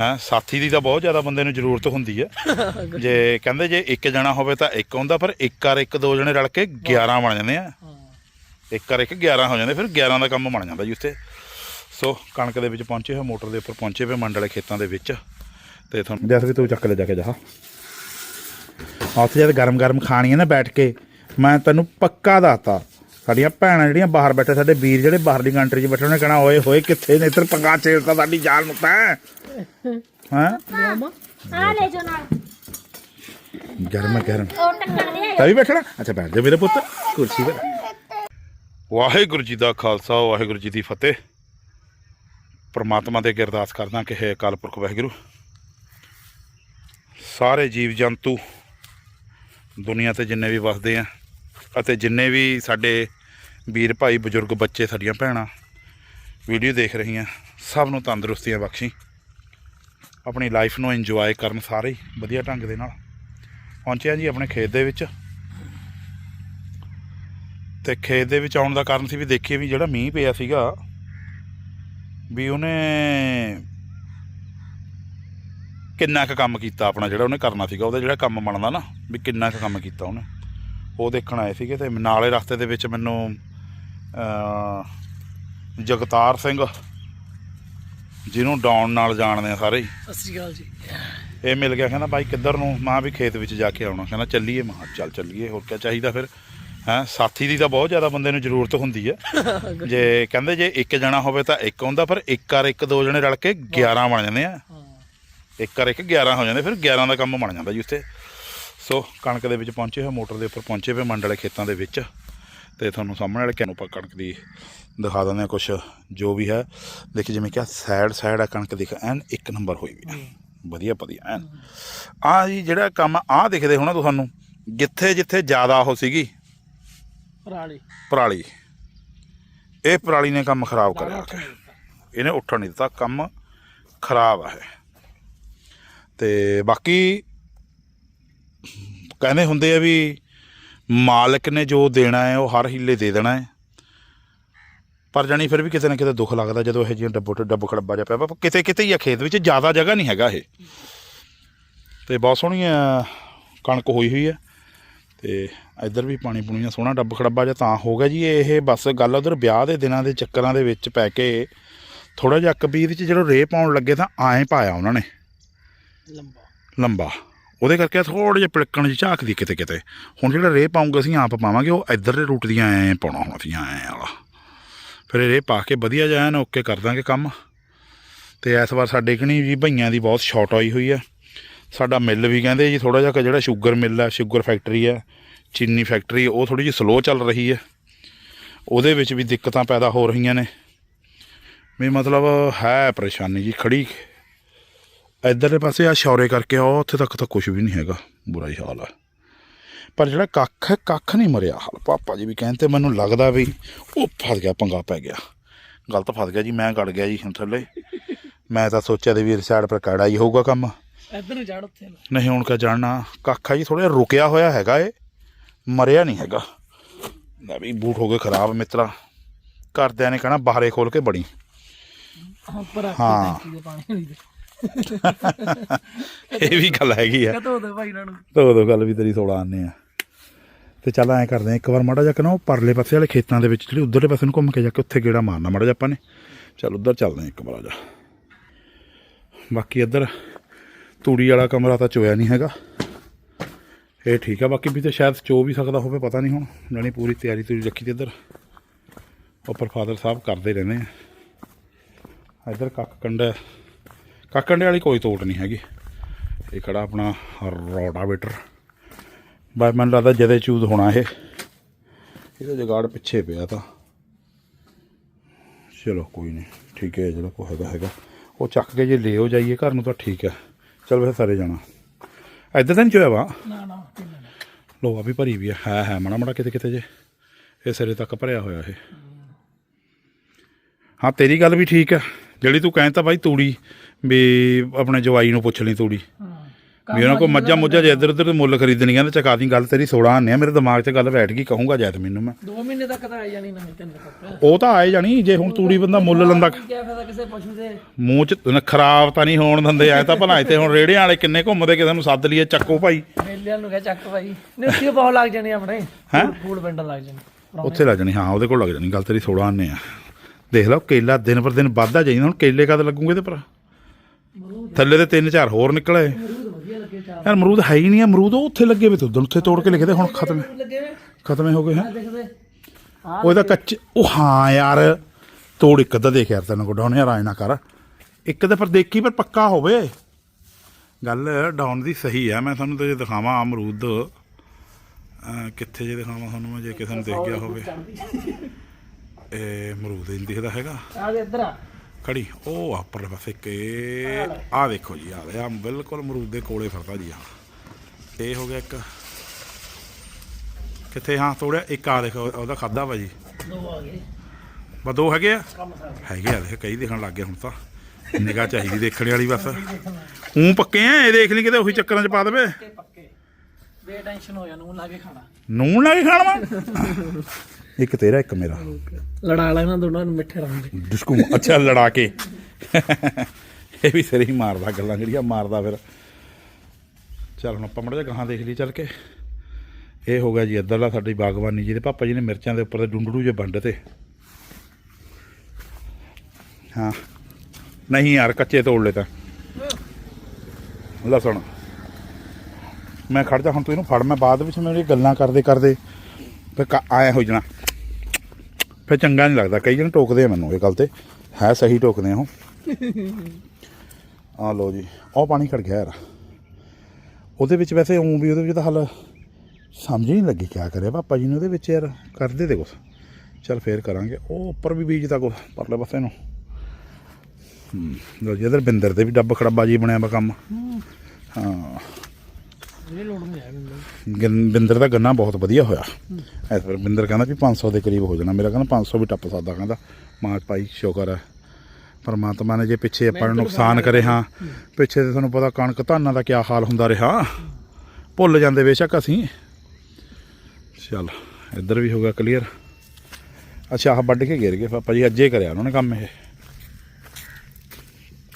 ਹੈ ਸਾਥੀ ਦੀ ਤਾਂ ਬਹੁਤ ਜ਼ਿਆਦਾ ਬੰਦੇ ਨੂੰ ਜ਼ਰੂਰਤ ਹੁੰਦੀ ਹੈ। ਜੇ ਕਹਿੰਦੇ ਜੇ ਇੱਕ ਜਣਾ ਹੋਵੇ ਤਾਂ ਇੱਕ ਹੁੰਦਾ ਪਰ ਇੱਕ ਕਰ ਇੱਕ ਦੋ ਜਣੇ ਰਲ ਕੇ 11 ਬਣ ਜਾਂਦੇ ਆ। ਹਾਂ। ਇੱਕ ਕਰ ਇੱਕ 11 ਹੋ ਜਾਂਦੇ ਫਿਰ 11 ਦਾ ਕੰਮ ਬਣ ਜਾਂਦਾ ਜੀ ਉੱਥੇ। ਸੋ ਕਣਕ ਦੇ ਵਿੱਚ ਪਹੁੰਚੇ ਹੋਏ ਮੋਟਰ ਦੇ ਉੱਪਰ ਪਹੁੰਚੇ ਹੋਏ ਮੰਡ ਵਾਲੇ ਖੇਤਾਂ ਦੇ ਵਿੱਚ। ਤੇ ਤੁਹਾਨੂੰ ਜੈਸੇ ਵੀ ਤੂੰ ਚੱਕ ਲੈ ਜਾ ਕੇ ਜਾ। ਉੱਥੇ ਜਦ ਗਰਮ ਗਰਮ ਖਾਣੀਆਂ ਨਾ ਬੈਠ ਕੇ ਮੈਂ ਤੈਨੂੰ ਪੱਕਾ ਦੱਸਤਾ ਸਾਡੀਆਂ ਭੈਣਾਂ ਜਿਹੜੀਆਂ ਬਾਹਰ ਬੈਠੇ ਸਾਡੇ ਵੀਰ ਜਿਹੜੇ ਬਾਹਰਲੀ ਕੰਟਰੀ 'ਚ ਬੈਠੇ ਉਹਨੇ ਕਹਿਣਾ ਓਏ ਹੋਏ ਕਿੱਥੇ ਨੇ? ਇੱਧਰ ਪੰਗਾ ਛੇੜਦਾ ਸਾਡੀ ਜਾਨ ਨੂੰ ਤਾਂ। ਹਾਂ? ਆ ਲੈ ਜੋ ਨਾਲ। ਗਰਮ ਗਰਮ। ਉਹ ਟੱਕਣ ਦੇ ਤਾਂ ਵੀ ਬੈਠਣਾ? ਅੱਛਾ ਬੈਠ ਜਾ ਮੇਰੇ ਪੁੱਤ। ਕੁਰਸੀ ਤੇ ਵਾਹਿਗੁਰੂ ਜੀ ਦਾ ਖਾਲਸਾ ਵਾਹਿਗੁਰੂ ਜੀ ਦੀ ਫਤਿਹ। ਪ੍ਰਮਾਤਮਾ ਦੇ ਅੱਗੇ ਅਰਦਾਸ ਕਰਦਾ ਕਿ ਹੈ ਅਕਾਲ ਪੁਰਖ ਵਾਹਿਗੁਰੂ। ਸਾਰੇ ਜੀਵ ਜੰਤੂ ਦੁਨੀਆ ਤੇ ਜਿੰਨੇ ਵੀ ਵਸਦੇ ਆ ਅਤੇ ਜਿੰਨੇ ਵੀ ਸਾਡੇ ਵੀਰ ਭਾਈ, ਬਜ਼ੁਰਗ ਬੱਚੇ, ਸਾਡੀਆਂ ਭੈਣਾਂ ਵੀਡੀਓ ਦੇਖ ਰਹੀਆਂ, ਸਭ ਨੂੰ ਤੰਦਰੁਸਤੀਆਂ ਬਖਸ਼ੀ। ਆਪਣੀ ਲਾਈਫ ਨੂੰ ਇੰਜੋਏ ਕਰਨ ਸਾਰੇ ਹੀ ਵਧੀਆ ਢੰਗ ਦੇ ਨਾਲ। ਪਹੁੰਚਿਆ ਜੀ ਆਪਣੇ ਖੇਤ ਦੇ ਵਿੱਚ। ਤੇ ਖੇਤ ਦੇ ਵਿੱਚ ਆਉਣ ਦਾ ਕਾਰਨ ਸੀ ਵੀ ਦੇਖੀਏ ਵੀ ਜਿਹੜਾ ਮੀਂਹ ਪਿਆ ਸੀਗਾ, ਵੀ ਉਹਨੇ ਕਿੰਨਾ ਕੁ ਕੰਮ ਕੀਤਾ ਆਪਣਾ, ਜਿਹੜਾ ਉਹਨੇ ਕਰਨਾ ਸੀਗਾ, ਉਹਦਾ ਜਿਹੜਾ ਕੰਮ ਬਣਦਾ ਨਾ, ਵੀ ਕਿੰਨਾ ਕੁ ਕੰਮ ਕੀਤਾ ਉਹਨੇ। ਉਹ ਦੇਖਣ ਆਏ ਸੀਗੇ ਤੇ ਨਾਲੇ ਰਸਤੇ ਦੇ ਵਿੱਚ ਮੈਨੂੰ ਜਗਤਾਰ ਸਿੰਘ ਜਿਹਨੂੰ ਡਾਉਣ ਨਾਲ ਜਾਣਦੇ ਆ ਸਾਰੇ ਸਤਿ ਸ਼੍ਰੀ ਅਕਾਲ ਜੀ। ਇਹ ਮਿਲ ਗਿਆ ਕਹਿੰਦਾ ਬਾਈ ਕਿੱਧਰ ਨੂੰ? ਮਾਂ ਵੀ ਖੇਤ ਵਿੱਚ ਜਾ ਕੇ ਆਉਣਾ। ਕਹਿੰਦਾ ਚੱਲੀਏ। ਮਾਂ ਚੱਲ ਚੱਲੀਏ ਹੋਰ ਕੀ ਚਾਹੀਦਾ ਫਿਰ? ਹੈ ਸਾਥੀ ਦੀ ਤਾਂ ਬਹੁਤ ਜ਼ਿਆਦਾ ਬੰਦੇ ਨੂੰ ਜ਼ਰੂਰਤ ਹੁੰਦੀ ਹੈ ਜੇ ਕਹਿੰਦੇ ਜੇ ਇੱਕ ਜਣਾ ਹੋਵੇ ਤਾਂ ਇੱਕ ਹੁੰਦਾ ਪਰ ਇੱਕ ਕਰ ਇੱਕ ਦੋ ਜਣੇ ਰਲ ਕੇ 11 ਬਣ ਜਾਂਦੇ ਆ। ਇੱਕ ਕਰ ਇੱਕ 11 ਹੋ ਜਾਂਦੇ ਫਿਰ 11 ਦਾ ਕੰਮ ਬਣ ਜਾਂਦਾ ਜੀ ਉੱਥੇ। ਸੋ ਕਣਕ ਦੇ ਵਿੱਚ ਪਹੁੰਚੇ ਹੋਏ ਮੋਟਰ ਦੇ ਉੱਪਰ ਪਹੁੰਚੇ ਹੋਏ ਮੰਡ ਵਾਲੇ ਖੇਤਾਂ ਦੇ ਵਿੱਚ। ਤੇ ਤੁਹਾਨੂੰ ਸਾਹਮਣੇ ਵਾਲੇ ਕਿਨੂੰ ਆਪਾਂ ਕਣਕ ਦੀ ਦਿਖਾ ਦਿੰਦੇ ਆ ਕੁਛ ਜੋ ਵੀ ਹੈ। ਦੇਖ ਜਿਵੇਂ ਕਿ ਸਾਈਡ ਸਾਈਡ ਆ ਕਣਕ ਦਿਖ ਐਨ ਇੱਕ ਨੰਬਰ ਹੋਈ ਵੀ ਆ। ਵਧੀਆ ਵਧੀਆ ਐਨ। ਆ ਜੀ ਜਿਹੜਾ ਕੰਮ ਆ ਦਿਖਦੇ ਹੋਣਾ ਤੁਹਾਨੂੰ ਜਿੱਥੇ ਜਿੱਥੇ ਜ਼ਿਆਦਾ ਉਹ ਸੀਗੀ ਪਰਾਲੀ। ਪਰਾਲੀ। ਇਹ ਪਰਾਲੀ ਨੇ ਕੰਮ ਖਰਾਬ ਕਰਿਆ। ਇਹਨੇ ਉੱਠਣ ਨਹੀਂ ਦਿੱਤਾ ਕੰਮ ਖਰਾਬ ਆ ਇਹ। ਤੇ ਬਾਕੀ ਕਹਿੰਦੇ ਹੁੰਦੇ ਆ ਵੀ ਮਾਲਕ ਨੇ ਜੋ ਦੇਣਾ ਹੈ ਉਹ ਹਰ ਹੀਲੇ ਦੇ ਦੇਣਾ ਹੈ। ਪਰ ਜਾਣੀ ਫਿਰ ਵੀ ਕਿਤੇ ਨਾ ਕਿਤੇ ਦੁੱਖ ਲੱਗਦਾ ਜਦੋਂ ਇਹ ਜਿਹੀਆਂ ਡੱਬੋ ਡੱਬ ਖੜੱਬਾ ਜਿਹਾ ਪਿਆ। ਕਿਤੇ ਕਿਤੇ ਹੀ ਆ ਖੇਤ ਵਿੱਚ ਜ਼ਿਆਦਾ ਜਗ੍ਹਾ ਨਹੀਂ ਹੈਗਾ ਇਹ। ਤੇ ਬਹੁਤ ਸੋਹਣੀ ਕਣਕ ਹੋਈ ਹੋਈ ਹੈ ਤੇ ਇੱਧਰ ਵੀ ਪਾਣੀ ਪੂਣੀ ਦਾ ਸੋਹਣਾ ਡੱਬ ਖੜੱਬਾ ਜਿਹਾ ਤਾਂ ਹੋ ਗਿਆ ਜੀ। ਇਹ ਬਸ ਗੱਲ ਉਧਰ ਵਿਆਹ ਦੇ ਦਿਨਾਂ ਦੇ ਚੱਕਰਾਂ ਦੇ ਵਿੱਚ ਪੈ ਕੇ ਥੋੜਾ ਜਿਹਾ ਕਬੀਰ ਚ ਜਦੋਂ ਰੇ ਪਾਉਣ ਲੱਗੇ ਤਾਂ ਐਂ ਪਾਇਆ ਉਹਨਾਂ ਨੇ। ਲੰਬਾ। ਲੰਬਾ। ਉਹਦੇ ਕਰਕੇ ਥੋੜਾ ਜਿਹਾ ਪਿਲਕਣ ਜਿਹੀ ਝਾਕਦੀ ਕਿਤੇ ਕਿਤੇ। ਹੁਣ ਜਿਹੜਾ ਰੇ ਪਾਉਂਗੇ ਅਸੀਂ, ਆਪ ਪਾਵਾਂਗੇ, ਉਹ ਇੱਧਰ ਰੂਟ ਦੀਆਂ ਐਂ ਪਾਉਣਾ ਹੁਣ ਅਸੀਂ, ਐਂ ਵਾਲਾ। ਫਿਰ ਇਹ ਰੇ ਪਾ ਕੇ ਵਧੀਆ ਜਿਹਾ ਨਾ ਓਕੇ ਕਰ ਦਾਂਗੇ ਕੰਮ। ਤੇ ਇਸ ਵਾਰ ਸਾਡੇ ਕਣੀ ਜੀ, ਭਈਆਂ ਦੀ ਬਹੁਤ ਸ਼ਾਰਟ ਆਈ ਹੋਈ ਹੈ। ਸਾਡਾ ਮਿੱਲ ਵੀ ਕਹਿੰਦੇ ਜੀ ਥੋੜਾ ਜਿਹਾ ਜਿਹੜਾ ਸ਼ੂਗਰ ਮਿੱਲ ਹੈ ਸ਼ੂਗਰ ਫੈਕਟਰੀ ਹੈ, ਚੀਨੀ ਫੈਕਟਰੀ ਉਹ ਥੋੜੀ ਜਿਹੀ ਸਲੋ ਚੱਲ ਰਹੀ ਹੈ। ਉਹਦੇ ਵਿੱਚ ਵੀ ਦਿੱਕਤਾਂ ਪੈਦਾ ਹੋ ਰਹੀਆਂ ਨੇ। ਵੀ ਮਤਲਬ ਹੈ ਪਰੇਸ਼ਾਨੀ ਜੀ ਖੜੀ ਇਧਰਲੇ ਪਾਸੇ ਆ ਸ਼ੌਰੇ ਕਰਕੇ ਆ ਉੱਥੇ ਤੱਕ ਤਾਂ ਕੁਝ ਵੀ ਨਹੀਂ ਹੈਗਾ ਬੁਰਾ ਹੀ ਹਾਲ ਹੈ ਪਰ ਜਿਹੜਾ ਕੱਖ ਹੈ ਕੱਖ ਨਹੀਂ ਮਰਿਆ ਹਾਲ ਪਾਪਾ ਜੀ ਵੀ ਕਹਿੰਦੇ ਮੈਨੂੰ ਲੱਗਦਾ ਵੀ ਉਹ ਫਸ ਗਿਆ ਪੰਗਾ ਪੈ ਗਿਆ। ਗਲਤ ਫਸ ਗਿਆ ਜੀ ਮੈਂ ਗੜ ਗਿਆ ਜੀ ਹੁਣ ਥੱਲੇ। ਮੈਂ ਤਾਂ ਸੋਚਿਆ ਤੇ ਵੀਰ ਸਾਈਡ ਪਰ ਕਾੜਾ ਹੀ ਹੋਊਗਾ ਕੰਮ। ਇੱਧਰ ਨੂੰ ਚੜ ਉੱਥੇ। ਨੂੰ। ਨਹੀਂ ਹੁਣ ਕਾ ਜਾਣਨਾ ਕਾਖਾ ਜੀ ਥੋੜਾ ਰੁਕਿਆ ਹੋਇਆ ਹੈਗਾ ਏ ਮਰਿਆ ਨਹੀਂ ਹੈਗਾ। ਲੈ ਵੀ ਬੂਟ ਹੋ ਗਏ ਖਰਾਬ ਮਿੱਤਰਾ ਘਰਦਿਆਂ ਨੇ ਕਹਣਾ ਬਾਹਰੇ ਖੋਲ ਕੇ ਬੜੀ ਹਾਂ। ਇਹ ਵੀ ਗੱਲ ਹੈਗੀ ਆ। ਕਹਤੋ ਦੇ ਭਾਈ ਇਹਨਾਂ ਨੂੰ ਦੋ ਗੱਲ ਵੀ ਤੇਰੀ ਥੋੜਾ ਆਨੇ ਆ। ਤੇ ਚੱਲ ਐਂ ਕਰਦੇ ਆ ਇੱਕ ਵਾਰ ਮਾੜਾ ਜਿਹਾ ਕਿ ਨਾ ਉਹ ਪਰਲੇ ਪਾਸੇ ਵਾਲੇ ਖੇਤਾਂ ਦੇ ਵਿੱਚ ਜਿਹੜੇ ਉਧਰਲੇ ਪਾਸੇ ਨੂੰ ਘੁੰਮ ਕੇ ਜਾ ਕੇ ਉੱਥੇ ਗੇੜਾ ਮਾਰਨਾ ਮਾੜਾ ਜਿਹਾ ਆਪਾਂ ਨੇ। ਚੱਲ ਉਧਰ ਚੱਲਦੇ ਆ ਇੱਕ ਵਾਰ ਆ ਜਾ। ਬਾਕੀ ਇੱਧਰ ਤੂੜੀ ਵਾਲਾ ਕਮਰਾ ਤਾਂ ਚੋਇਆ ਨਹੀਂ ਹੈਗਾ। ਇਹ ਠੀਕ ਆ ਬਾਕੀ ਵੀ ਤੇ ਸ਼ਾਇਦ ਚੋ ਵੀ ਸਕਦਾ ਹੋਵੇ ਪਤਾ ਨਹੀਂ ਹੁਣ। ਜਾਣੀ ਪੂਰੀ ਤਿਆਰੀ ਤੁਰੀ ਰੱਖੀ ਤੇ ਇੱਧਰ। ਉੱਪਰ ਫਾਦਰ ਸਾਹਿਬ ਕਰਦੇ ਰਹਿੰਦੇ ਆ। ਇੱਧਰ ਕੱਕ ਕੰਡਾ ਕੱਕ ਕੰਡੇ ਵਾਲੀ ਕੋਈ ਤੋੜ ਨਹੀਂ ਹੈਗੀ। ਇਹ ਖੜਾ ਆਪਣਾ ਰੋਟਾਵੇਟਰ ਬਸ ਮੈਨੂੰ ਲੱਗਦਾ ਜਦੇ ਚੂਜ਼ ਹੋਣਾ ਇਹ। ਇਹਦਾ ਜਗਾੜ ਪਿੱਛੇ ਪਿਆ ਤਾਂ। ਚਲੋ ਕੋਈ ਨਹੀਂ ਠੀਕ ਹੈ ਜਿਹੜਾ ਕੋ ਹੈਗਾ ਹੈਗਾ। ਉਹ ਚੱਕ ਕੇ ਜੇ ਲੈ ਹੋ ਜਾਈਏ ਘਰ ਨੂੰ ਤਾਂ ਠੀਕ ਹੈ। ਚਲ ਵੈਸੇ ਸਾਰੇ ਜਾਣਾ। ਇੱਧਰ ਤਾਂ ਨਹੀਂ ਚੋਇਆ ਵਾ? ਨਾ ਨਾ। ਲੋਹਾ ਵੀ ਭਰੀ ਵੀ ਹੈ ਹੈ ਹੈ ਮਾੜਾ ਮਾੜਾ ਕਿਤੇ ਕਿਤੇ ਜੇ। ਇਹ ਸਿਰੇ ਤੱਕ ਭਰਿਆ ਹੋਇਆ ਇਹ। ਹਾਂ ਤੇਰੀ ਗੱਲ ਵੀ ਠੀਕ ਹੈ। ਜਿਹੜੀ ਤੂੰ ਕਹਿੰਦਾ ਬਾਈ ਤੂੜੀ ਵੀ ਆਪਣੇ ਜਵਾਈ ਨੂੰ ਪੁੱਛ ਲਈ ਤੂੜੀ। ਵੀ ਉਹਨਾਂ ਕੋ ਮੱਝਾਂ ਮੁੱਝਾਂ ਜੇ ਇੱਧਰ ਉੱਧਰ ਮੁੱਲ ਖਰੀਦਣੀਆਂ ਤੇ ਚਕਾ ਦੀ ਗੱਲ ਤੇਰੀ 16 ਆਨੇ ਆ ਮੇਰੇ ਦਿਮਾਗ 'ਚ ਗੱਲ ਬੈਠ ਗਈ ਕਹੂੰਗਾ ਜੈਤ ਮੈਨੂੰ ਮੈਂ। 2 ਮਹੀਨੇ ਤੱਕ ਤਾਂ ਆ ਜਾਣੀ ਨਵੀਂ ਤੈਨੂੰ ਉਹ ਤਾਂ ਆਏ ਜਾਣੀ ਜੇ ਹੁਣ ਤੂੜੀ ਬੰਦਾ ਮੁੱਲ ਲੰਦਾ। ਕੀ ਫਾਇਦਾ ਕਿਸੇ ਪਸ਼ੂ ਦੇ। ਮੂੰਹ 'ਚ ਨ- ਖਰਾਬ ਤਾਂ ਨਹੀਂ ਹੋਣ ਦਿੰਦੇ ਐ ਤਾਂ ਭਲਾ ਇੱਥੇ ਹੁਣ ਰੇੜਿਆਂ ਵਾਲੇ ਕਿੰਨੇ ਘੁੰਮਦੇ ਕਿਸੇ ਨੂੰ ਸੱਦ ਲਈਏ ਚੱਕੋ ਭਾਈ। ਮੇਲਿਆਂ ਨੂੰ ਕਹਿ ਚੱਕ ਭਾਈ। ਨਹੀਂ ਉੱਥੇ ਬਹੁਤ ਲੱਗ ਜਾਣੇ ਆਪਣੇ। ਹੈਂ? ਫੂਲ- ਫੂਲ ਪਿੰਡ ਲੱਗ ਜਾਣੇ ਉੱਥੇ ਲੱਗ ਜਾਣੀ ਹਾਂ ਉਹਦੇ ਕੋਲ ਲੱਗ ਜਾਣੀ ਗੱਲ ਤੇਰੀ 16 ਆਨੇ ਆ। ਦੇਖ ਲਓ ਕੇਲਾ ਦਿਨ ਪਰ ਦਿਨ ਵੱਧਦਾ ਜਾਈਦਾ ਹੁਣ ਕੇਲੇ ਕਦ ਲੱਗੂਗੇ ਇਹਦੇ ਪਰ ਥੱਲੇ ਤੇ ਤਿੰਨ ਚਾਰ ਹੋਰ ਨਿਕਲੇ। ਵਧੀਆ ਯਾਰ ਅਮਰੂਦ ਹੈ ਹੀ ਨਹੀਂ ਅਮਰੂਦ ਉਹ ਉੱਥੇ ਲੱਗੇ ਵੇ ਤੇ ਉਦੋਂ ਉੱਥੇ ਤੋੜ ਕੇ ਲਿਖਦੇ ਹੁਣ ਖਤਮ ਖਤਮੇ ਹੋ ਗਏ ਹੈ। ਉਹ ਇਹਦਾ ਕੱਚੇ, ਉਹ ਹਾਂ ਯਾਰ, ਤੋੜ ਇੱਕ ਅੱਧਾ ਦੇਖ ਯਾਰ ਤੈਨੂੰ ਕੋ ਡਾਉਣ ਯਾਰ ਆਏ ਨਾ ਕਰ। ਇੱਕ ਤਾਂ ਪਰ ਦੇਖੀ ਪਰ ਪੱਕਾ ਹੋਵੇ। ਗੱਲ ਡਾਉਣ ਦੀ ਸਹੀ ਆ, ਮੈਂ ਤੁਹਾਨੂੰ ਤੇ ਜੇ ਦਿਖਾਵਾਂ ਅਮਰੂਦ ਕਿੱਥੇ ਜੇ ਦਿਖਾਵਾਂ ਤੁਹਾਨੂੰ ਮੈਂ, ਜੇ ਕਿਸੇ ਨੂੰ ਦੇਖ ਗਿਆ ਹੋਵੇ। ਇਹ ਅਮਰੂਦ ਹੀ ਨਹੀਂ ਦਿਖਦਾ ਹੈਗਾ। ਆ ਇੱਧਰ ਆ। ਖੜੀ ਉਹ ਆ ਪਰਲੇ ਪਾਸੇ ਕੇ ਆ ਦੇਖੋ ਜੀ ਆ ਆ ਬਿਲਕੁਲ ਅਮਰੂਦ ਦੇ ਕੋਲੇ ਫਿਰਦਾ ਜੀ ਆ ਇਹ ਹੋ ਗਿਆ ਇੱਕ ਕਿੱਥੇ? ਹਾਂ ਤੋੜਿਆ ਇੱਕ ਆ ਦੇਖੋ ਉਹਦਾ ਖਾਦਾ ਵਾ ਜੀ। ਦੋ ਆ ਗਏ। ਬਸ ਦੋ ਹੈਗੇ ਆ? ਹੈਗੇ ਆ ਦੇਖ ਕਈ ਦਿਖਣ ਲੱਗ ਗਏ ਹੁਣ ਤਾਂ। ਨਿਗਾਹ ਚਾਹੀਦੀ ਦੇਖਣ ਵਾਲੀ ਬਸ। ਹੂੰ ਪੱਕੇ ਆ? ਇਹ ਦੇਖ ਲਈ ਕਿਤੇ ਉਹੀ ਚੱਕਰਾਂ 'ਚ ਪਾ ਦੇਵੇ। ਪੱਕੇ ਬੇ ਟੈਨਸ਼ਨ ਹੋ ਜਾ ਨੂੰ ਲਾ ਕੇ ਖਾਣਾ। ਨੂਣ ਲਾ ਕੇ ਖਾਣਾ ਇੱਕ ਤੇਰਾ ਇੱਕ ਮੇਰਾ। ਲੜਾ ਲੈਣਾ ਦੋਨਾਂ ਨੂੰ ਮਿੱਠੇ ਰੰਗ ਡਿਸਕੂ ਅੱਛਾ ਲੜਾ ਕੇ। ਇਹ ਵੀ ਸਿਰ ਹੀ ਮਾਰਦਾ ਗੱਲਾਂ ਜਿਹੜੀਆਂ ਮਾਰਦਾ ਫਿਰ। ਚੱਲ ਹੁਣ ਆਪਾਂ ਮੜਾ ਜਿਹਾ ਗਾਹਾਂ ਦੇਖ ਲਈ ਚੱਲ ਕੇ। ਇਹ ਹੋ ਗਿਆ ਜੀ ਇੱਧਰਲਾ ਸਾਡੀ ਬਾਗਬਾਨੀ ਜਿਹਦੇ ਪਾਪਾ ਜੀ ਨੇ ਮਿਰਚਾਂ ਦੇ ਉੱਪਰ ਤੇ ਡੁੰਡੜੂ ਜੇ ਵੰਡ ਤੇ। ਹਾਂ। ਨਹੀਂ ਯਾਰ ਕੱਚੇ ਤੋੜ ਲੈ ਤਾਂ। ਲਸਣ ਮੈਂ ਖੜ ਜਾ ਹੁਣ ਤੂੰ ਇਹਨੂੰ ਫੜ ਮੈਂ ਬਾਅਦ ਵਿੱਚ ਮੇਰੀ ਗੱਲਾਂ ਕਰਦੇ ਕਰਦੇ ਫਿਰ ਆਇਆ ਹੋ ਜਾਣਾ। ਫਿਰ ਚੰਗਾ ਨਹੀਂ ਲੱਗਦਾ। ਕਈ ਜਣ ਟੋਕਦੇ ਆ ਮੈਨੂੰ ਇਹ ਗੱਲ ਤੇ। ਹੈ ਸਹੀ ਟੋਕਦੇ ਆ ਉਹ। ਆ ਲੋ ਜੀ ਉਹ ਪਾਣੀ ਖੜ ਗਿਆ ਯਾਰ। ਉਹਦੇ ਵਿੱਚ ਵੈਸੇ ਉਂ ਵੀ ਉਹਦੇ ਵਿੱਚ ਤਾਂ ਹੱਲ ਸਮਝ ਹੀ ਨਹੀਂ ਲੱਗੀ ਕਿਆ ਕਰਿਆ ਪਾਪਾ ਜੀ ਨੇ ਉਹਦੇ ਵਿੱਚ ਯਾਰ ਕਰਦੇ ਤੇ ਕੁਛ ਚਲ ਫੇਰ ਕਰਾਂਗੇ। ਉਹ ਉੱਪਰ ਵੀ ਬੀਜ ਤਾਂ ਕੁਛ ਪਰਲੇ ਪਾਸੇ ਨੂੰ। ਹੂੰ ਲੋ ਜੀ, ਇਧਰ ਬਿੰਦਰ ਦੇ ਵੀ ਡੱਬ ਖੜੱਬਾ ਜੀ ਬਣਿਆ ਵਾ ਕੰਮ। ਹਾਂ। ਇਹ ਲੋੜ ਨਹੀਂ ਆਇਆ ਮੈਨੂੰ। ਗਨ- ਬਿੰਦਰ ਦਾ ਗੰਨਾ ਬਹੁਤ ਵਧੀਆ ਹੋਇਆ। ਇਸ ਵਾਰ ਬਿੰਦਰ ਕਹਿੰਦਾ ਵੀ 500 ਦੇ ਕਰੀਬ ਹੋ ਜਾਣਾ। ਮੇਰਾ ਕਹਿੰਦਾ 500 ਵੀ ਟੱਪ ਸਕਦਾ ਕਹਿੰਦਾ। ਮਾਂ ਭਾਈ ਸ਼ੁਕਰ ਹੈ। ਪਰਮਾਤਮਾ ਨੇ ਜੇ ਪਿੱਛੇ ਆਪਾਂ ਨੂੰ ਨੁਕਸਾਨ ਕਰੇ ਹਾਂ ਪਿੱਛੇ ਤੇ ਤੁਹਾਨੂੰ ਪਤਾ ਕਣਕ ਧਾਨਾਂ ਦਾ ਕੀ ਹਾਲ ਹੁੰਦਾ ਰਿਹਾ। ਭੁੱਲ ਜਾਂਦੇ ਬੇਸ਼ੱਕ ਅਸੀਂ। ਚੱਲ ਇੱਧਰ ਵੀ ਹੋ ਗਿਆ ਕਲੀਅਰ ਅੱਛਾ ਆਹ ਵੱਢ ਕੇ ਗਿਰ ਗਏ ਪਾਪਾ ਜੀ ਅੱਜੇ ਕਰਿਆ ਉਹਨਾਂ ਨੇ ਕੰਮ ਇਹ।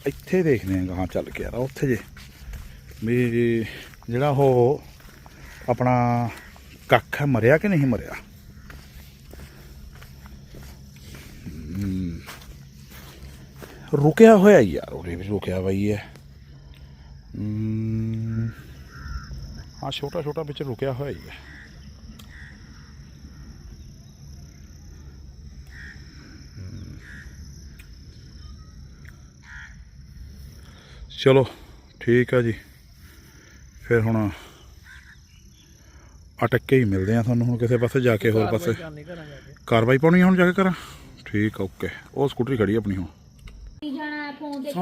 ਇੱਥੇ ਦੇਖਦੇ ਆਂ ਗਾਹਾਂ ਚੱਲ ਕੇ ਯਾਰ ਉੱਥੇ ਜੇ। ਵੀ ਜਿਹੜਾ ਉਹ ਆਪਣਾ ਕੱਖ ਮਰਿਆ ਕਿ ਨਹੀਂ ਮਰਿਆ? ਰੁਕਿਆ ਹੋਇਆ ਹੀ ਯਾਰ ਉਹਦੇ ਵੀ ਰੁਕਿਆ ਬਈ ਹੈ ਹਮ। ਹਾਂ ਛੋਟਾ ਛੋਟਾ ਵਿੱਚ ਰੁਕਿਆ ਹੋਇਆ ਹੀ ਹੈ। ਚਲੋ, ਠੀਕ ਆ ਜੀ। ਫਿਰ ਹੁਣ ਅਟਕ ਕੇ ਹੀ ਮਿਲਦੇ ਆ ਤੁਹਾਨੂੰ ਹੁਣ ਕਿਸੇ ਪਾਸੇ ਜਾ ਕੇ ਹੋਰ ਪਾਸੇ। ਕਾਰਵਾਈ ਪਾਉਣੀ ਆ ਹੁਣ ਜਾ ਕੇ ਕਰਾਂ ਠੀਕ ਆ ਓਕੇ ਉਹ ਸਕੂਟਰੀ ਖੜੀ ਆਪਣੀ ਹੁਣ। ਜਾਣਾ ਫੋਨ ਦੇਖੀ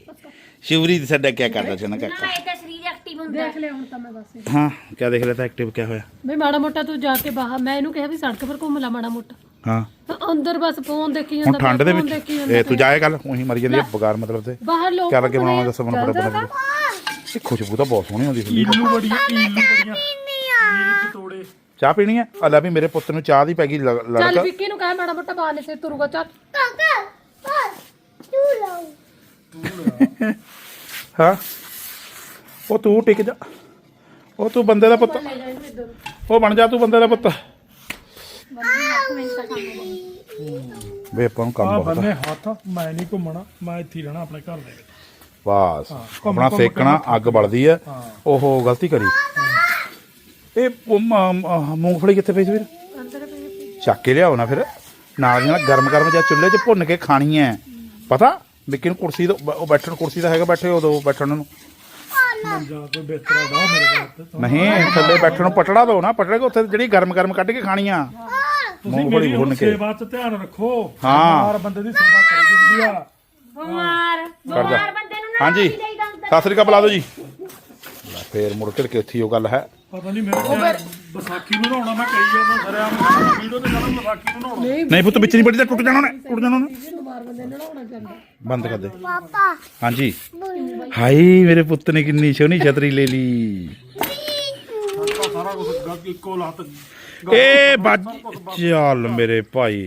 ਸ਼ਿਵਰੀ ਸਾਡਾ ਕੀ ਕਰਦਾ ਸੀ ਨਾ ਨਾ ਇਹ ਤਾਂ ਸਰੀਰ ਐਕਟਿਵ ਹੁੰਦਾ। ਦੇਖ ਲਿਆ ਹੁਣ ਤਾਂ ਮੈਂ ਬਸ ਹਾਂ ਕੀ ਦੇਖ ਲਿਆ ਤਾਂ ਐਕਟਿਵ ਕਿਆ ਹੋਇਆ? ਬਈ ਮਾੜਾ ਮੋਟਾ ਤੂੰ ਜਾ ਕੇ ਬਾਹਰ ਮੈਂ ਇਹਨੂੰ ਕਿਹਾ ਵੀ ਸੜਕ ਪਰ ਘੁੰਮ ਲਾ ਮਾੜਾ ਮੋਟਾ। ਹਾਂ। ਅੰਦਰ ਬਸ ਫੋਨ ਦੇਖੀ ਹੁਣ ਜਾਂਦਾ ਠੰਡ ਦੇ phone ਵਿੱਚ ਦੇਖੀ ਜਾਂਦਾ ਇਹ ਤੂੰ ਜਾਏ ਗੱਲ ਉਹੀ ਮਰੀ ਜਾਂਦੀ ਆ ਬਗਾਰ ਮਤਲਬ ਤੇ। ਬਾਹਰ ਲੋਕ ਕਿਆ ਲੱਗੇ ਬਣਾਉਣਾ। ਦੱਸੋ ਮੈਨੂੰ ਬੜਾ ਜਾ ਬੜਾ ਇਹ ਖੁਸ਼ਬੂ ਤਾਂ ਬਹੁਤ ਸੋਹਣੀ ਆਉਂਦੀ ਹੁੰਦੀ ਈਲੂ ਬੜੀਆਂ ਈਲੂ ਬੜੀਆਂ ਈਲੂ ਤੋੜੇ ਚਾਹ ਪੀਣੀ ਹੈ? ਆ ਲੈ ਵੀ ਮੇਰੇ ਪੁੱਤ ਨੂੰ ਚਾਹ ਦੀ ਪੈ ਗਈ ਲ- ਚੱਲ ਲੜਕ ਵਿੱਕੀ ਨੂੰ ਕਹਿ ਮਾੜਾ ਮੋਟਾ ਬਾਹਰ ਸੇ ਤੁਰੂਗਾ ਚੱਲ। ਹਾਂ? ਉਹ ਤੂੰ ਟਿਕ ਜਾ। ਉਹ ਤੂੰ ਬੰਦੇ ਦਾ ਪੁੱਤ। ਉਹ ਬਣ ਜਾ ਤੂੰ ਬੰਦੇ ਦਾ ਪੁੱਤ। ਵੇ ਆਪਾਂ ਨੂੰ ਕੰਮ ਆ ਬਹੁਤ ਆ। ਬੰਨੇ ਹੱਥ। ਮੈਂ ਨਹੀਂ ਘੁੰਮਣਾ। ਮੈਂ ਇੱਥੇ ਹੀ ਰਹਿਣਾ ਆਪਣੇ ਘਰ ਦੇ ਵਿੱਚ। ਬਸ। ਆਪਣਾ ਘੁੰਮ ਸੇਕਣਾ ਅੱਗ ਬਲਦੀ ਹੈ। ਉਹ ਗਲਤੀ ਕਰੀ। ਇਹ ਉਹ ਮ- ਮ- ਮੂੰਗਫਲੀ ਕਿੱਥੇ ਪਈ ਸੀ ਵੀਰ? ਚੱਕ ਕੇ ਲਿਆਓ ਨਾ ਫਿਰ। ਨਾਲ ਦੀ ਨਾਲ ਗਰਮ ਗਰਮ ਜਾਂ ਚੁੱਲ੍ਹੇ 'ਚ ਭੁੰਨ ਕੇ ਖਾਣੀ ਹੈ ਪਤਾ? ਵਿੱਕੀ ਨੂੰ ਕੁਰਸੀ ਤੋਂ ਉਹ ਬੈਠਣ ਕੁਰਸੀ ਦਾ ਹੈਗਾ ਬੈਠੇ ਉਦੋਂ ਬੈਠਣ ਨੂੰ। ਜਾਂ ਕੋਈ ਬਿਸਤਰਾ ਦਾ ਮੇਰੇ ਕੋਲ ਤੇ ਤਾਂ ਨਹੀਂ ਥੱਲੇ ਬੈਠਣ ਨੂੰ ਪਟੜਾ ਦੋ ਨਾ ਪਟੜੇ ਕੋ ਉੱਥੇ ਜਿਹੜੀ ਗਰਮ ਗਰਮ ਕੱਢ ਕੇ ਖਾਣੀ ਆ। ਤੁਸੀਂ ਮੇਰੀ ਹੁਣ ਕੇ। ਸੇਵਾ 'ਚ ਧਿਆਨ ਰੱਖੋ। ਹਾਂ। ਬਿਮਾਰ ਬੰਦੇ ਦੀ ਸੇਵਾ ਕਰੀ ਹੁੰਦੀ ਆ। ਬਿਮਾਰ ਬਿਮਾਰ ਬੰਦੇ ਨੂੰ ਨਾ ਹਾਂਜੀ। ਸਤਿ ਸ੍ਰੀ ਅਕਾਲ ਬੁਲਾ ਦਿਓ ਜੀ। ਫੇਰ ਮੁੜ ਕੇ ਉੱਥੇ ਹੀ ਉਹ ਗੱਲ ਹੈ? ਪਤਾ ਨਹੀਂ ਮੇਰੇ ਖਿਆਲ ਵਿਸਾਖੀ ਨੂੰ ਨਹਾਉਣਾ ਮੈਂ ਕਹੀ ਜਾਂਦਾ ਸਰਿਆ ਵੀਡੀਓ ਤੇ ਕਹਿੰਦਾ ਵਿਸਾਖੀ ਨੂੰ ਨਹਾਉਣਾ ਨਹੀਂ ਪੁੱਤ ਵਿੱਚ ਨਹੀਂ ਬੜੀ ਤਾਂ ਟੁੱਟ ਜਾਣਾ ਉਹਨੇ ਟੁੱਟ ਜਾਣਾ ਉਹਨੇ। ਬਿਮਾਰ ਬੰਦੇ ਨੂੰ ਨਹਾਉਣਾ ਚਾਹੀਦਾ। ਬੰਦ ਕਰ ਦੇ। ਪਾਪਾ। ਹਾਂਜੀ। ਹਾਈ ਮੇਰੇ ਪੁੱਤ ਨੇ ਕਿੰਨੀ ਸੋਹਣੀ ਛਤਰੀ ਲੈ ਲਈ। ਸਾਰਾ ਕੁਝ ਗੱਗ ਇੱਕੋ ਲੱਤ। ਏ ਬੱਜ ਚੱਲ ਮੇਰੇ ਭਾਈ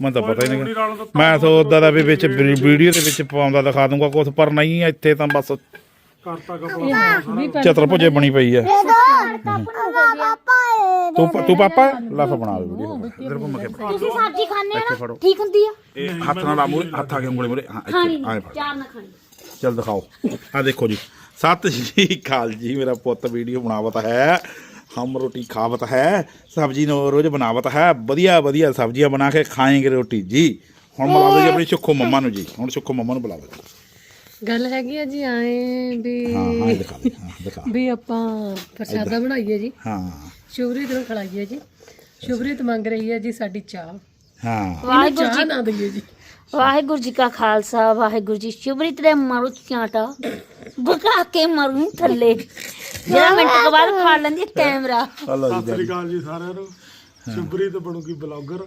ਮੈਨੂੰ ਤਾਂ ਪਤਾ ਹੀ ਨਹੀਂ। ਮੈਂ ਉਦਾਂ ਦਾ ਵੀ ਵਿੱਚ ਵੀਡੀਓ ਦੇ ਵਿੱਚ ਪਾਉਂਦਾ ਦਿਖਾ ਦੂੰਗਾ ਕੁਝ ਪਰ ਨਹੀਂ ਇੱਥੇ ਤਾਂ ਬਸ ਕਰਤਾ ਕਪੜਾ। ਵੀ ਚਤਰ ਭੁਜੇ ਬਣੀ ਪਈ ਹੈ। ਪਾਪਾ ਤੂੰ ਤੂੰ ਪਾਪਾ ਲਫ ਬਣਾ ਦੇ ਵੀਡੀਓ ਇਧਰ ਘੁੰਮ ਕੇ ਤੁਸੀਂ ਸਬਜ਼ੀ ਖਾਣੇ ਆ। ਨਾ? ਠੀਕ ਹੁੰਦੀ ਆ? ਇਹ ਹੱਥ ਨਾਲ ਲਾ ਮੂਰੇ ਹੱਥ ਆ ਕੇ ਉਂਗਲੇ ਮੂਰੇ ਹਾਂ ਇੱਥੇ ਆਏ ਫੜ। ਚਾਰ ਨਾ ਖਾਣੀ। ਚਲ ਦਿਖਾਓ। ਆ ਦੇਖੋ ਜੀ। ਸਤਿ ਸ਼੍ਰੀ ਅਕਾਲ ਜੀ ਮੇਰਾ ਪੁੱਤ ਵੀਡੀਓ ਬਣਾਵਤ ਹੈ। ਹਮ ਰੋਟੀ ਖਾਵਤ ਹੈ ਸਬਜ਼ੀ ਨੂੰ ਰੋਜ਼ ਬਣਾਵਤ ਹੈ। ਵਧੀਆ ਵਧੀਆ ਸਬਜ਼ੀਆਂ ਬਣਾ ਕੇ ਖਾਏਂਗੇ ਰੋਟੀ। ਜੀ ਹੁਣ ਬੁਲਾ ਦਿਓ ਜੀ ਆਪਣੀ ਸੁੱਖੋ ਮੰਮਾ ਨੂੰ ਜੀ। ਹੁਣ ਸੁੱਖੋ ਮੰਮਾ ਨੂੰ ਬੁਲਾ ਦਿਓ ਗੱਲ ਹੈਗੀ ਆ ਜੀ ਆਏ ਵੀ ਹਾਂ ਹਾਂ ਇਹ ਦਿਖਾ ਦੇ ਹਾਂ ਦਿਖਾ। ਵੀ ਆਪਾਂ ਪ੍ਰਸ਼ਾਦਾ ਬਣਾਈਏ ਜੀ। ਹਾਂ। ਸ਼ੁਭਰੀਤ ਨੂੰ ਖਿਲਾਈਏ ਜੀ। ਸ਼ੁਭਰੀਤ ਮੰਗ ਰਹੀ ਹੈ ਜੀ ਸਾਡੀ ਚਾਹ। ਹਾਂ। ਇਹਨੂੰ ਚਾਹ ਨਾ ਦਈਏ ਜੀ। ਵਾਹਿਗੁਰੂ ਜੀ ਕਾ ਖਾਲਸਾ ਵਾਹਿਗੁਰੂ ਜੀ ਸ਼ੁਭਰੀਤ ਦੇ ਮਾਰੂ ਚਾਟਾ ਬਕਾ ਕੇ ਮਾਰੂ ਥੱਲੇ। ਜਿਹੜਾ ਮਿੰਟ ਤੋਂ ਬਾਅਦ ਫੜ ਲੈਂਦੀ ਹੈ ਕੈਮਰਾ ਸਤਿ ਜੀ ਸ੍ਰੀ ਅਕਾਲ ਜੀ ਸਾਰਿਆਂ ਨੂੰ। ਸ਼ੁਭਰੀ ਤੇ ਬਣੂਗੀ ਬਲੌਗਰ।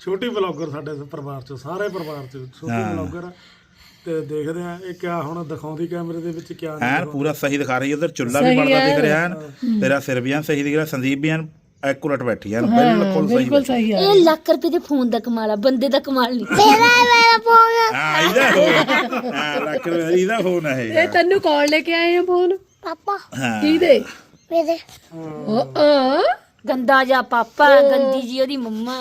ਛੋਟੀ ਬਲੌਗਰ ਸਾਡੇ ਪਰਿਵਾਰ ਚ ਸਾਰੇ ਪਰਿਵਾਰ ਚ। ਛੋਟੀ ਬਲੌਗਰ। ਤੇ ਦੇਖਦੇ ਆ ਇਹ ਕਿਆ ਹੁਣ ਦਿਖਾਉਂਦੀ ਕੈਮਰੇ ਦੇ ਵਿੱਚ ਕਿਆ ਨਹੀਂ ਐਨ ਪੂਰਾ ਸਹੀ ਦਿਖਾ ਰਹੀ ਹੈ ਉਧਰ ਚੁੱਲਾ ਵੀ ਬਣਦਾ ਦਿਖ ਰਿਹਾ ਐਨ ਤੇਰਾ ਸਿਰ ਵੀ ਐਨ ਸਹੀ ਦਿਖ ਰਿਹਾ ਸੰਦੀਪ ਵੀ ਐਨ ਐਕੂਰੇਟ ਬੈਠੀ ਐਨ ਬਿਲਕੁਲ ਸਹੀ ਬਿਲਕੁਲ ਸਹੀ ਆ। ਇਹ ਲੱਖ ਰੁਪਏ ਦੇ ਫੋਨ ਦਾ ਕਮਾਲ ਆ ਬੰਦੇ ਦਾ ਕਮਾਲ ਨਹੀਂ। ਤੇਰਾ ਮੇਰਾ ਫੋਨ ਹਾਂ ਇਹਦਾ ਫੋਨ। ਹਾਂ ਲੱਕ ਇਹਦਾ ਫੋਨ ਹੈ ਇਹ। ਤੈਨੂੰ ਕੌਣ ਲੈ ਕੇ ਆਏ ਆ ਫੋਨ? ਪਾਪਾ। ਹਾਂ। ਕੀ ਦੇ? ਮੇਰੇ। ਉਹ ਆ ਗੰਦਾ ਜਾ ਪਾਪਾ ਗੰਦੀ ਜੀ ਉਹਦੀ ਮੰਮਾ।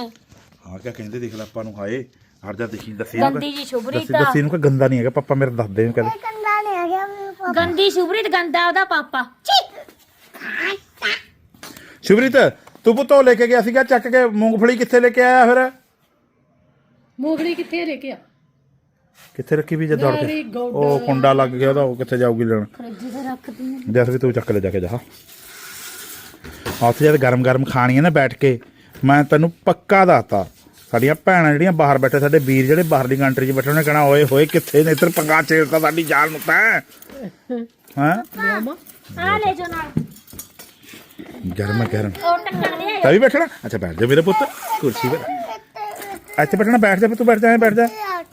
ਹਾਂ ਕਿਆ ਕਹਿੰਦੇ ਦੇਖ ਲੈ ਆਪਾਂ ਨੂੰ ਹਾਏ। ਹਰ ਜਾ ਦੇਖੀ ਦੱਸੀ ਨੂੰ ਗੰਦੀ ਜੀ ਦੱਸੀ ਸ਼ੁਭਰੀਤ। ਦੱਸੀ ਨੂੰ ਕਿ ਗੰਦਾ ਨਹੀਂ ਹੈਗਾ ਪਾਪਾ ਮੇਰੇ ਦੱਸਦੇ ਨੇ ਕਦੇ ਗੰਦਾ ਨਹੀਂ ਆ ਗਿਆ ਗੰਦੀ ਸ਼ੁਭਰੀਤ ਗੰਦਾ ਉਹਦਾ ਪਾਪਾ। ਸ਼ੁਭਰੀਤ ਤੂੰ ਪੁੱਤੋ ਲੈ ਕੇ ਗਿਆ ਸੀਗਾ ਚੱਕ ਕੇ ਮੂੰਗਫਲੀ ਕਿੱਥੇ ਲੈ ਕੇ ਆਇਆ ਫਿਰ? ਮੂੰਗਲੀ ਕਿੱਥੇ ਲੈ ਕੇ ਆ? ਕਿੱਥੇ ਰੱਖੀ ਵੀ ਜੇ ਦੌੜ Very ਕੇ good. ਉਹ ਕੁੰਡਾ ਲੱਗ ਗਿਆ ਉਹਦਾ ਉਹ ਕਿੱਥੇ ਜਾਊਗੀ ਲੈਣ? ਫਰਿੱਜ ਤੇ ਰੱਖਦੀ ਆ। ਜੈਸ ਵੀ ਤੂੰ ਚੱਕ ਲੈ ਜਾ ਕੇ ਜਾ। ਉੱਥੇ ਜਦ ਗਰਮ ਗਰਮ ਖਾਣੀਆਂ ਨਾ ਬੈਠ ਕੇ ਮੈਂ ਤੈਨੂੰ ਪੱਕਾ ਦੱਸਤਾ। ਸਾਡੀਆਂ ਭੈਣਾਂ ਜਿਹੜੀਆਂ ਬਾਹਰ ਬੈਠੇ ਸਾਡੇ ਵੀਰ ਜਿਹੜੇ ਬਾਹਰਲੀ ਕੰਟਰੀ 'ਚ ਬੈਠੇ ਉਹਨੇ ਕਹਿਣਾ ਓਏ ਹੋਏ ਕਿੱਥੇ ਨੇ? ਇੱਧਰ ਪੰਗਾ ਛੇੜਤਾ ਸਾਡੀ ਜਾਨ ਨੂੰ ਤਾਂ ਹਾਂ? ਆ ਲੈ ਜੋ ਨਾਲ। ਗਰਮ ਹੈ, ਗਰਮ। ਉਹ ਟੱਕਣ ਦੇ ਤਾਂ ਵੀ ਬੈਠਣਾ? ਅੱਛਾ ਬੈਠ ਜਾ ਮੇਰੇ ਪੁੱਤ। ਕੁਰਸੀ 'ਤੇ ਇੱਥੇ ਬੈਠਣਾ ਬੈਠ ਜਾ ਤੂੰ ਬੈਠ ਜਾ ਐਂ ਬੈਠ ਜਾ।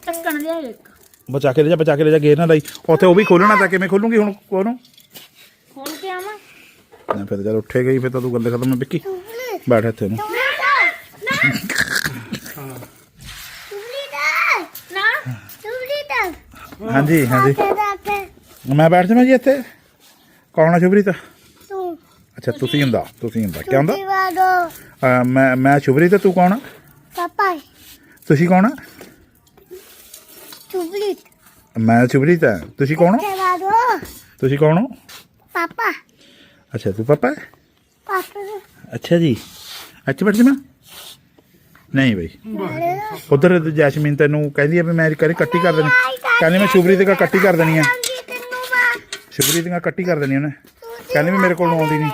ਟੱਕਣ ਦੇ ਇੱਕ। ਬਚਾ ਕੇ ਲੈ ਜਾ ਬਚਾ ਕੇ ਲੈ ਜਾ ਗੇਰ ਨਾ ਲਈ। ਉੱਥੇ ਉਹ ਵੀ ਖੋਲਣਾ ਤਾਂ ਕਿਵੇਂ ਖੋਲੂਗੀ ਹੁਣ ਉਹਨੂੰ? ਹੁਣ ਕੀ ਆਵਾਂ। ਨਾ ਫਿਰ ਜਦ ਉੱਠੇ ਗਈ ਫਿਰ ਤਾਂ ਤੂੰ ਗੱਲ ਖਤਮ ਹੈ ਵਿੱਕੀ। ਬੈਠ ਇੱਥੇ ਨਾ ਸ਼ੁਭਰੀਤ ਹਾਂਜੀ ਹਾਂਜੀ। ਮੈਂ ਬੈਠ ਜਾਵਾਂ ਜੀ ਇੱਥੇ। ਕੌਣ ਆ ਸ਼ੁਭਰੀਤ? ਤੂੰ। ਅੱਛਾ ਤੁਸੀਂ ਹੁੰਦਾ ਤੁਸੀਂ ਹੁੰਦਾ। ਕੀ ਹੁੰਦਾ? ਅਹ ਮੈਂ ਮੈਂ ਸ਼ੁਭਰੀਤ ਤੂੰ ਕੌਣ ਆ? ਪਾਪਾ। ਤੁਸੀਂ ਕੌਣ ਆ? ਸ਼ੁਭਰੀਤ। ਮੈਂ ਸ਼ੁਭਰੀਤ ਆ। ਤੁਸੀਂ ਕੌਣ ਹੋ? ਵਾਦੋ ਤੁਸੀਂ ਕੌਣ ਹੋ? ਪਾਪਾ। ਅੱਛਾ ਤੂੰ ਪਾਪਾ ਹੈ? ਪਾਪਾ। ਅੱਛਾ ਜੀ। ਅੱਛਾ ਬੈਠ ਜਾਵਾਂ? ਨਹੀਂ ਬਈ। ਉਧਰ ਜੈਸਮੀਨ ਤੈਨੂੰ ਕਹਿੰਦੀ ਆ ਵੀ ਮੈਂ ਕਰੀ ਕੱਟੀ ਕਰ ਦੇਣੀ। ਕਹਿੰਦੀ ਮੈਂ ਸ਼ੁਭਰੀਤ ਦਾ ਕੱਟੀ ਕਰ ਦੇਣੀ ਆ। ਤੈਨੂੰ ਮੈਂ? ਸ਼ੁਭਰੀਤ ਦਾ ਕੱਟੀ ਕਰ ਦੇਣੀ ਉਹਨੇ ਕਹਿੰਦੀ ਵੀ ਮੇਰੇ ਕੋਲ ਨੂੰ ਆਉਂਦੀ ਨਹੀਂ।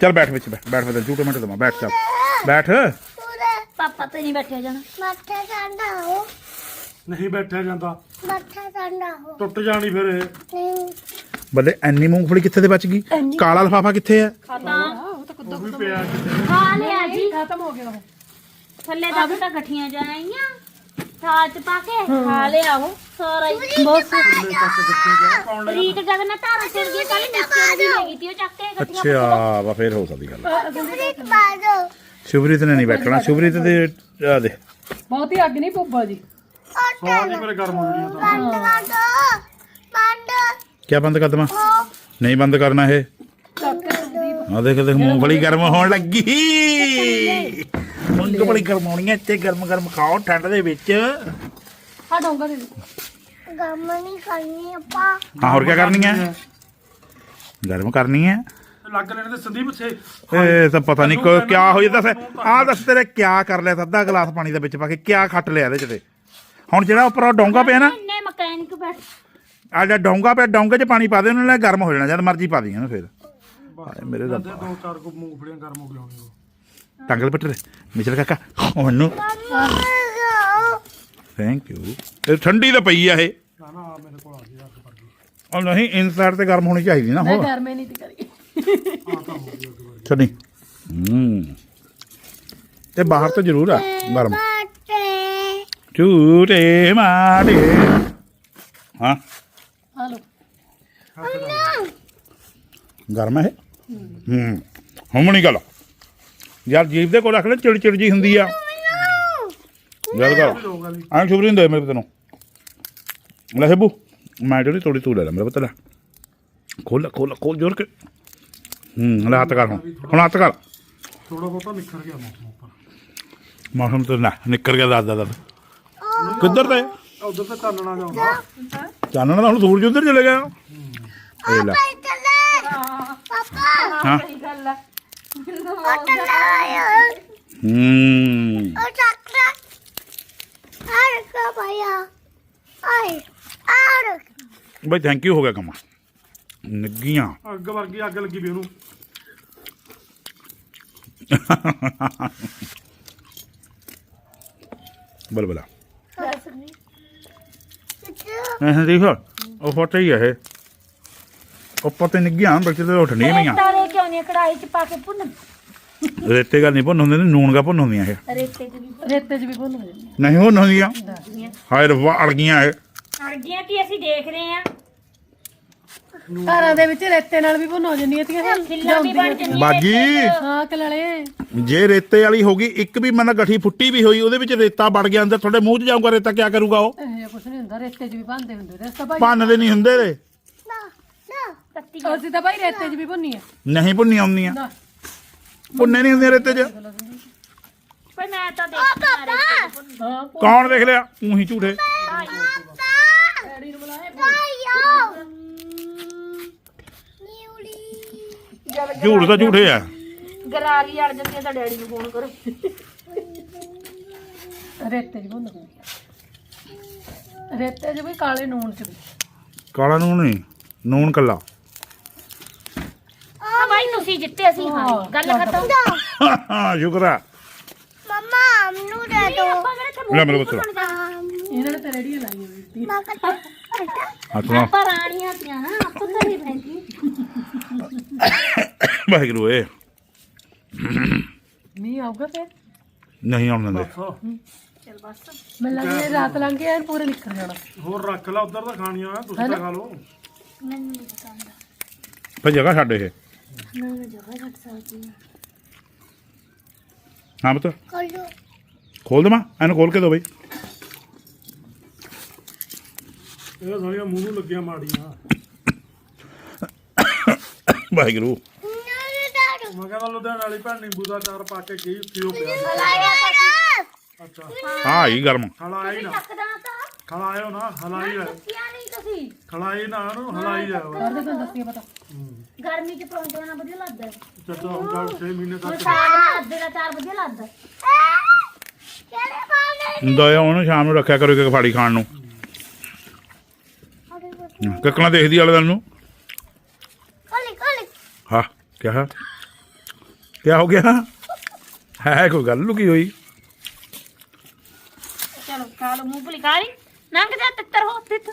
ਚੱਲ ਬੈਠ ਵਿੱਚ ਬੈਠ ਬੈਠ ਬਦਲ ਝੂਟੇ ਮਿੰਟ ਦਮਾ ਬੈਠ ਚੱਲ। ਬੈਠ। ਪਾਪਾ ਤੇ ਨਹੀਂ ਬੈਠਿਆ ਜਾਣਾ। ਮੱਥੇ ਜਾਂਦਾ ਹੋ ਨਹੀਂ ਬੈਠਿਆ ਜਾਂਦਾ। ਮੱਥੇ ਜਾਂਦਾ ਹੋ ਟੁੱਟ ਜਾਣੀ ਫਿਰ ਇਹ। ਨਹੀਂ। ਬੱਲੇ ਐਨੀ ਮੂੰਗਫਲੀ ਕਿੱਥੇ ਤੇ ਬਚ ਗਈ? ਕਾਲਾ ਲਫਾਫਾ ਕਿੱਥੇ ਆ? ਉਹ ਵੀ ਪਿਆ ਕਿਤੇ ਖਾ ਲਿਆ ਜੀ। ਖਤਮ ਹੋ ਗਿਆ ਉਹ। ਥੱਲੇ ਦੱਬ ਤਾਂ ਇਕੱਠੀਆਂ ਜਾਈਆਂ ਥਾਲ ਚ ਪਾ ਕੇ ਖਾ ਲਿਆ ਉਹ ਸਾਰਾ ਹੀ। ਬਸ। ਰੀਤ ਜਦ ਮੈਂ ਧਾਰਾ ਸਿਰ ਗਈ ਕੱਲ ਨੀਚੇ ਦੀ ਲੈ ਗਈ ਤੀ ਉਹ ਚੱਕ ਕੇ ਇਕੱਠੀਆਂ ਅੱਛਾ ਵਾ ਫੇਰ ਹੋ ਸਕਦੀ ਗੱਲ। ਰੀਤ ਬਾਜੋ ਸ਼ੁਭਰੀਤ ਨੇ ਨਹੀਂ ਬੈਠਣਾ। ਸ਼ੁਭਰੀਤ ਦੇ ਆ ਦੇ। ਬਹੁਤ ਹੀ ਅੱਗ ਨਹੀਂ ਪੁੱਬਾ ਜੀ। ਸਾਰੀ ਮੇਰੇ ਗਰਮ ਹੋ ਗਈ ਤਾਂ। ਬੰਦ ਕਰ ਦੋ। ਬੰਦ। ਕੀ ਬੰਦ ਕਰ ਦਵਾਂ? ਨਹੀਂ ਬੰਦ ਕਰਨਾ ਇਹ। ਆ ਦੇਖ ਦੇਖ ਮੂੰਗਫਲੀ ਗਰਮ ਹੋਣ ਲੱਗੀ। ਮੂੰਗਫਲੀ ਗਰਮ ਹੋਣੀ ਹੈ ਇੱਥੇ ਗਰਮ ਗਰਮ ਖਾਓ ਠੰਡ ਦੇ ਵਿੱਚ। ਆ ਡੋਂਗਾ ਦੇ ਦੇ ਗਮ ਨਹੀਂ ਕਰਨੀ ਆਪਾ। ਹਾਂ ਹੋਰ ਕੀ ਕਰਨੀ ਹੈ? ਗਰਮ ਕਰਨੀ ਹੈ। ਲੱਗ ਲੈਣੇ ਤੇ ਸੰਦੀਪ ਸੇ ਇਹ ਤਾਂ ਪਤਾ ਨਹੀਂ ਕੋ ਕਿਆ ਹੋਈ ਦੱਸ। ਆਹ ਦੱਸ ਤੇਰੇ ਕਿਆ ਕਰ ਲਿਆ ਅੱਧਾ ਗਲਾਸ ਪਾਣੀ ਦੇ ਵਿੱਚ ਪਾ ਕੇ ਕਿਆ ਖੱਟ ਲਿਆ ਇਹਦੇ ਚ ਤੇ। ਹੁਣ ਜਿਹੜਾ ਉੱਪਰ ਉਹ ਡੋਂਗਾ ਪਿਆ ਨਾ ਇੰਨੇ ਮਕੈਨਿਕ ਬੈਠ ਆ ਜਿਹੜਾ ਡੋਂਗਾ ਪਿਆ ਡੋਂਗੇ 'ਚ ਪਾਣੀ ਪਾ ਦੇ ਉਹਨਾਂ ਨੇ ਗਰਮ ਹੋ ਜਾਣਾ ਜਦ ਮਰਜ਼ੀ ਪਾ ਦੀ ਇਹਨੂੰ ਫਿਰ। ਹਾਏ ਮੇਰੇ ਰੱਬਾ। ਦੋ ਚਾਰ ਕੋ ਮੂੰਗਫਲੀਆਂ ਗਰਮ ਹੋ ਗਈਆਂ ਹੋਣਗੀਆਂ। ਟੰਗਲ ਪੱਟਰੇ ਮਿਚਲ ਕਾਕਾ ਉਹਨੂੰ ਥੈਂਕ ਯੂ ਇਹ ਠੰਡੀ ਤਾਂ ਪਈ ਆ ਇਹ। ਨਾ ਨਾ ਆਹ ਮੇਰੇ ਕੋਲ ਆ ਗਈ ਰੱਖ ਪਾ ਗਈ। ਉਹ ਨਹੀਂ ਇਨਸਾਈਡ ਤੇ ਗਰਮ ਹੋਣੀ ਚਾਹੀਦੀ ਨਾ ਮੈਂ ਹੋਰ। ਗਰਮੇ ਨਹੀਂ ਤੀ ਕਰੀ ਛੱਡੀ। ਹੂੰ। ਤੇ ਬਾਹਰ ਤਾਂ ਜ਼ਰੂਰ ਆ ਗਰਮ। ਝੂਟੇ ਮਾਰੇ ਹਾਂ। ਆ ਲੋ ਗਰਮ ਹੈ ਇਹ? ਹੂੰ। ਹਮਣੀ ਗੱਲ। ਯਾਰ ਜੀਭ ਦੇ ਕੋਲ ਰੱਖ ਲੈ ਚਿੜ ਚਿੜ ਜੀ ਹੁੰਦੀ ਆ। ਯਾਰ ਕਰ ਆਂ ਸ਼ੁਭਰੀ ਹੁੰਦੇ ਮੇਰੇ ਪੁੱਤ ਨੂੰ। ਲੈ ਹੈਬੂ ਮੈਂ ਜਿਹੜੀ ਤੋੜੀ ਤੂੰ ਲੈ ਲੈ ਮੇਰੇ ਪੁੱਤ ਲੈ। ਖੋਲ ਖੋਲ ਖੋਲ ਜੋਰ ਕੇ। ਹੂੰ ਲੈ ਹੱਥ ਕਰ ਹੁਣ। ਹੁਣ ਹੱਥ ਕਰ। ਥੋੜਾ ਬਹੁਤਾ ਨਿਖਰ ਗਿਆ ਮੌਸਮ ਉੱਪਰ। ਮੌਸਮ ਤੇ ਨਾ ਨਿਕਲ ਗਿਆ ਦਾਦਾ ਦਾ ਕਿੱਧਰ ਤੇ? ਉਧਰ ਤੇ ਚਾਨਣਾ ਜਾਉਂਦਾ ਚਾਨਣ ਹੁਣ ਸੂਰਜ ਉੱਧਰ ਚਲੇ ਗਿਆ। ਇਹ ਲੈ। ਹਾਂ। ਸਹੀ ਗੱਲ ਆ। ਹੂੰ। ਬਈ ਥੈਂਕ ਯੂ ਹੋ ਗਿਆ ਕੰਮ। ਨਿੱਗੀਆਂ। ਅੱਗ ਵਰਗੀ ਅੱਗ ਲੱਗੀ ਵੀ ਉਹਨੂੰ। ਬਲ ਬਲਾ। ਇਹ ਦੇਖ ਉਹ ਫੋਟੋ ਹੀ ਹੈ ਇਹ। ਉੱਪਰ ਤੇ ਨਿੱਗੀਆਂ ਵਿੱਚ ਤੇ ਉੱਠਣੀਆਂ ਪਈਆਂ ਨਹੀਂ ਕੜਾਈ ਚ ਪਾ ਕੇ ਭੁੰਨ। ਰੇਤੇ ਗੱਲ ਨਹੀਂ ਭੁੰਨ ਹੁੰਦੇ ਨੇ ਨੂਣ ਕਾ ਭੁੰਨ ਹੁੰਦੀਆਂ ਇਹ। ਰੇਤੇ ਚ ਵੀ ਰੇਤੇ 'ਚ ਵੀ ਭੁੰਨ ਹੋ ਜਾਂਦੀ ਨਹੀਂ ਭੁੰਨ ਹੁੰਦੀਆਂ? ਹਾਏ ਰੱਬਾ ਅੜ ਗਈਆਂ ਇਹ। ਅੜ ਗਈਆਂ ਕਿ ਅਸੀਂ ਦੇਖ ਰਹੇ ਆ ਘਰਾਂ ਦੇ ਵਿੱਚ ਰੇਤੇ ਨਾਲ ਵੀ ਭੁੰਨ ਹੋ ਜਾਂਦੀਆਂ ਤੀਆਂ। ਖਿੱਲਾਂ ਵੀ ਬਣ ਜਾਂਦੀਆਂ ਬਾਜੀ। ਹਾਂ ਕਲਲੇ। ਜੇ ਰੇਤੇ ਵਾਲੀ ਹੋ ਗਈ ਇੱਕ ਵੀ ਮਨ ਗੱਠੀ ਫੁੱਟੀ ਵੀ ਹੋਈ ਉਹਦੇ ਵਿੱਚ ਰੇਤਾ ਵੜ ਗਿਆ ਅੰਦਰ ਤੁਹਾਡੇ ਮੂੰਹ 'ਚ ਜਾਊਗਾ ਰੇਤਾ ਕੀ ਕਰੂਗਾ ਉਹ? ਇਹ ਕੁਛ ਨਹੀਂ ਹੁੰਦਾ ਰੇਤੇ 'ਚ ਵੀ ਭੰਨਦੇ ਹੁੰਦੇ ਰਸਤਾ ਭਾਈ ਭੰਨਦੇ ਨਹੀਂ ਹੁੰਦੇ ਰੇ। ਤੱਤੀ ਅਸੀਂ ਤਾਂ ਭਾਈ ਰੇਤੇ 'ਚ ਵੀ ਭੁੰਨੀ ਆ ਨਹੀਂ ਭੁੰਨੀਆਂ ਹੁੰਦੀਆਂ। ਨਾ। ਭੁੰਨੇ ਨਹੀਂ ਹੁੰਦੀਆਂ ਰੇਤੇ 'ਚ। ਪਰ ਮੈਂ ਤਾਂ ਭੁੰਨ ਹਾਂ ਕੌਣ ਦੇਖ ਲਿਆ? ਤੂੰ ਹੀ ਝੂਠੇ। ਡੈਡੀ ਨੂੰ ਬੁਲਾਏ ਝੂਠ ਤਾਂ ਝੂਠੇ ਆ। ਗਰਾਰੀ ਅੜ ਜਾਂਦੀ ਆ ਤਾਂ ਡੈਡੀ ਨੂੰ ਫੋਨ ਕਰੋ। ਰੇਤੇ 'ਚ ਭੁੰਨ ਰੇਤੇ 'ਚ ਵੀ ਕਾਲੇ ਨੂਣ 'ਚ ਵੀ। ਕਾਲਾ ਨੂਣ ਨਹੀਂ ਨੂਣ ਕੱਲਾ। ਬਾਈ ਤੁਸੀਂ ਜਿੱਤੇ ਅਸੀਂ ਹਾਂ। ਗੱਲ ਖਤਮ। ਸ਼ੁਕਰ ਆ। ਆਪਾਂ ਮੇਰੇ ਤੇ ਲੈ ਮੇਰੇ ਪੁੱਤ ਇਹਨਾਂ ਨੇ ਤਾਂ ਰੇੜੀਆਂ ਲਾਈਆਂ ਵੀਰ ਦੀ ਹੱਥ ਨਾਲ ਆਪਾਂ ਰਾਣੀਆਂ ਤੀਆਂ ਨਾ ਆਪਾਂ ਤਾਂ ਨਹੀਂ ਪੈਂਦੀ ਵਾਹਿਗੁਰੂ ਏ। ਮੀਂਹ ਆਊਗਾ ਫੇਰ? ਨਹੀਂ ਆਉਣ ਦਿੰਦੇ। ਚਲ ਬਸ। ਮੈਨੂੰ ਲੱਗਦਾ ਰਾਤ ਲੰਘ ਕੇ ਐਨ ਪੂਰੇ ਨਿਕਲ ਜਾਣਾ। ਹੋਰ ਰੱਖ ਲਾ ਉਧਰ ਤਾਂ ਖਾਣੀਆਂ ਤੁਸੀਂ ਤਾਂ ਖਾ ਲਓ। ਮੈਨੂੰ ਨਹੀਂ ਪਸੰਦ ਫੇ ਜਗ੍ਹਾ ਛੱਡ ਇਹ। ਮੈਂ ਮੈਂ ਜਗ੍ਹਾ ਛੱਡ ਸਕਦੀ ਹਾਂ ਹਾਂ ਬਤ ਖੋਲ ਇਹਨੂੰ ਖੋਲ ਕੇ ਦੋ ਬਈ। ਇਹ ਸਾਰੀਆਂ ਮੂੰਹ ਨੂੰ ਲੱਗੀਆਂ ਮਾੜੀਆਂ। ਵਾਹਿਗੁਰੂ। ਮੈਂ ਕਹਿੰਦਾ ਲੁਧਿਆਣੇ ਵਾਲੀ ਭੈਣ ਨਿੰਬੂ ਦਾ ਚਾਰ ਪਾ ਕੇ ਗਈ ਉੱਥੇ ਉਹ ਪਿਆ ਸੀ। ਅੱਛਾ। ਹਾਂ ਹੀ ਗਰਮ। ਨਾ। ਤਾਂ। ਨਾ ਹਲਾਈ ਜਾਓ ਕਿਆ ਨਹੀਂ ਤੁਸੀਂ। ਖਲਾਈ ਨਾ ਉਹਨੂੰ ਹਲਾਈ ਜਾਓ ਕਰਦੇ ਤੁਹਾਨੂੰ ਦੱਸੀ ਪਤਾ। ਗਰਮੀ ਚ ਪਰੌਂਠੇ ਨਾਲ ਵਧੀਆ ਲੱਗਦਾ ਹੈ। ਚੱਲ ਹੁਣ ਕੱਲ 6 ਮਹੀਨੇ ਹੁਣ ਤੱਕ ਸਾਗ ਨਾਲ ਅੱਧੇ ਦਾ ਚਾਰ ਵਧੀਆ ਲੱਗਦਾ। ਦਇਆ ਉਹਨੂੰ ਸ਼ਾਮ ਨੂੰ ਰੱਖਿਆ ਕਰੋ ਇੱਕ ਫਾੜੀ ਖਾਣ ਨੂੰ। ਕਿੱਕਣਾ ਦੇਖਦੀ ਵਾਲੇ ਦਿਨ ਨੂੰ। ਹਾਂ ਕਿਆ ਹੈ ਕਿਆ? ਹੋ ਗਿਆ? ਹੈ ਕੋਈ ਗੱਲ ਲੁਕੀ ਹੋਈ। ਚਲੋ ਖਾ ਲਓ ਮੂੰਗਫਲੀ ਖਾ ਲਈ। ਨੰਗ ਜਾ ਤਿੱਤਰ ਹੋ ਤਿੱਤ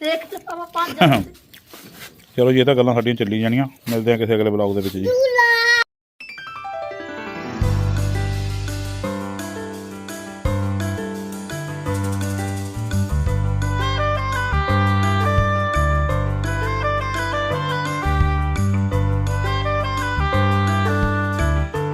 ਦੇਖ ਤੇ ਪਾਪਾ ਪੰਜ ਚਲੋ ਜੀ, ਇਹ ਤਾਂ ਗੱਲਾਂ ਸਾਡੀਆਂ ਚੱਲੀ ਜਾਣੀਆਂ। ਮਿਲਦੇ ਆ ਕਿਸੇ ਅਗਲੇ ਬਲੌਗ ਦੇ ਵਿੱਚ ਜੀ।